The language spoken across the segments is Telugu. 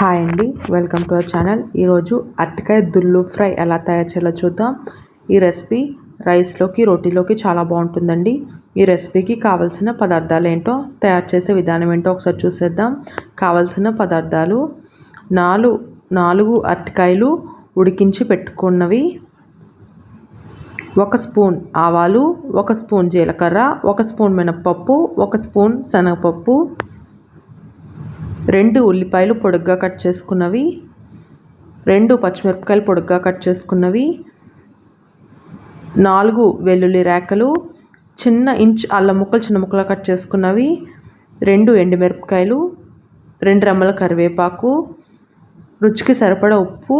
హాయ్ అండి. Welcome to our channel. ఈరోజు అరటికాయ దుల్లు ఫ్రై ఎలా తయారు చేయాలో చూద్దాం. ఈ రెసిపీ రైస్లోకి రోటీలోకి చాలా బాగుంటుందండి. ఈ రెసిపీకి కావాల్సిన పదార్థాలు ఏంటో తయారు చేసే విధానం ఏంటో ఒకసారి చూసేద్దాం. కావలసిన పదార్థాలు నాలుగు నాలుగు అరటికాయలు ఉడికించి పెట్టుకున్నవి. ఒక స్పూన్ ఆవాలు ఒక స్పూన్ జీలకర్ర ఒక స్పూన్ మినప్పప్పు ఒక స్పూన్ శనగపప్పు రెండు ఉల్లిపాయలు పొడుగ్గా కట్ చేసుకున్నవి రెండు పచ్చిమిరపకాయలు పొడుగ్గా కట్ చేసుకున్నవి నాలుగు వెల్లుల్లి రేకలు చిన్న ఇంచ్ అల్లం ముక్కలు చిన్న ముక్కలు కట్ చేసుకున్నవి రెండు ఎండుమిరపకాయలు రెండు రెమ్మల కరివేపాకు రుచికి సరిపడ ఉప్పు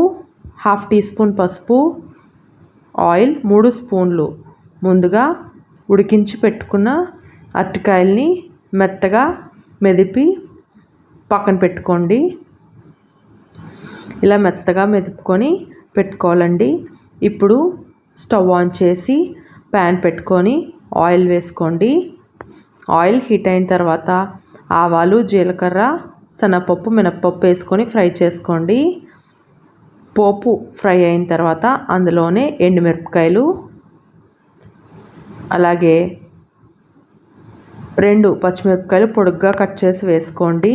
హాఫ్ టీ స్పూన్ పసుపు ఆయిల్ మూడు స్పూన్లు. ముందుగా ఉడికించి పెట్టుకున్న అరటికాయల్ని మెత్తగా మెదిపి పక్కన పెట్టుకోండి. ఇలా మెత్తగా మెదుపుకొని పెట్టుకోవాలండి. ఇప్పుడు స్టవ్ ఆన్ చేసి ప్యాన్ పెట్టుకొని ఆయిల్ వేసుకోండి. ఆయిల్ హీట్ అయిన తర్వాత ఆవాలు జీలకర్ర శనగపప్పు మినప్పప్పు వేసుకొని ఫ్రై చేసుకోండి. పోపు ఫ్రై అయిన తర్వాత అందులోనే ఎండుమిరపకాయలు అలాగే రెండు పచ్చిమిరపకాయలు పొడుగ్గా కట్ చేసి వేసుకోండి.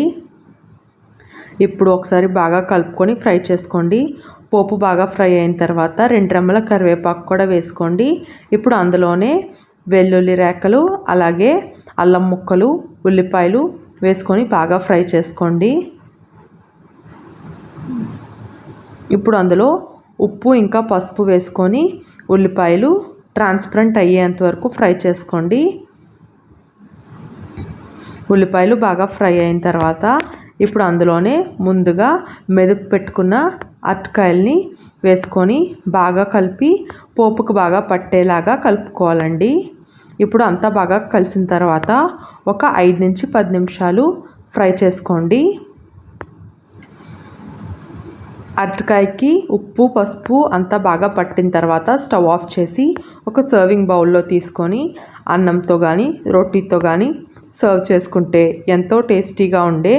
ఇప్పుడు ఒకసారి బాగా కలుపుకొని ఫ్రై చేసుకోండి. పోపు బాగా ఫ్రై అయిన తర్వాత రెండు రెమ్మల కరివేపాకు కూడా వేసుకోండి. ఇప్పుడు అందులోనే వెల్లుల్లి రేకలు అలాగే అల్లం ముక్కలు ఉల్లిపాయలు వేసుకొని బాగా ఫ్రై చేసుకోండి. ఇప్పుడు అందులో ఉప్పు ఇంకా పసుపు వేసుకొని ఉల్లిపాయలు ట్రాన్స్పరెంట్ అయ్యేంత వరకు ఫ్రై చేసుకోండి. ఉల్లిపాయలు బాగా ఫ్రై అయిన తర్వాత ఇప్పుడు అందులోనే ముందుగా మెదుపు పెట్టుకున్న అరటికాయల్ని వేసుకొని బాగా కలిపి పోపుకు బాగా పట్టేలాగా కలుపుకోవాలండి. ఇప్పుడు అంతా బాగా కలిసిన తర్వాత ఒక ఐదు నుంచి పది నిమిషాలు ఫ్రై చేసుకోండి. అరటికాయకి ఉప్పు పసుపు అంతా బాగా పట్టిన తర్వాత స్టవ్ ఆఫ్ చేసి ఒక సర్వింగ్ బౌల్లో తీసుకొని అన్నంతో కానీ రొట్టితో కానీ సర్వ్ చేసుకుంటే ఎంతో టేస్టీగా ఉండే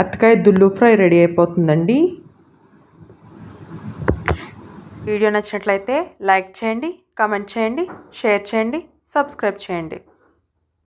అరటికాయ దుల్లు ఫ్రై రెడీ అయిపోతుందండి. వీడియో నచ్చినట్లయితే లైక్ చేయండి కమెంట్ చేయండి షేర్ చేయండి సబ్స్క్రైబ్ చేయండి.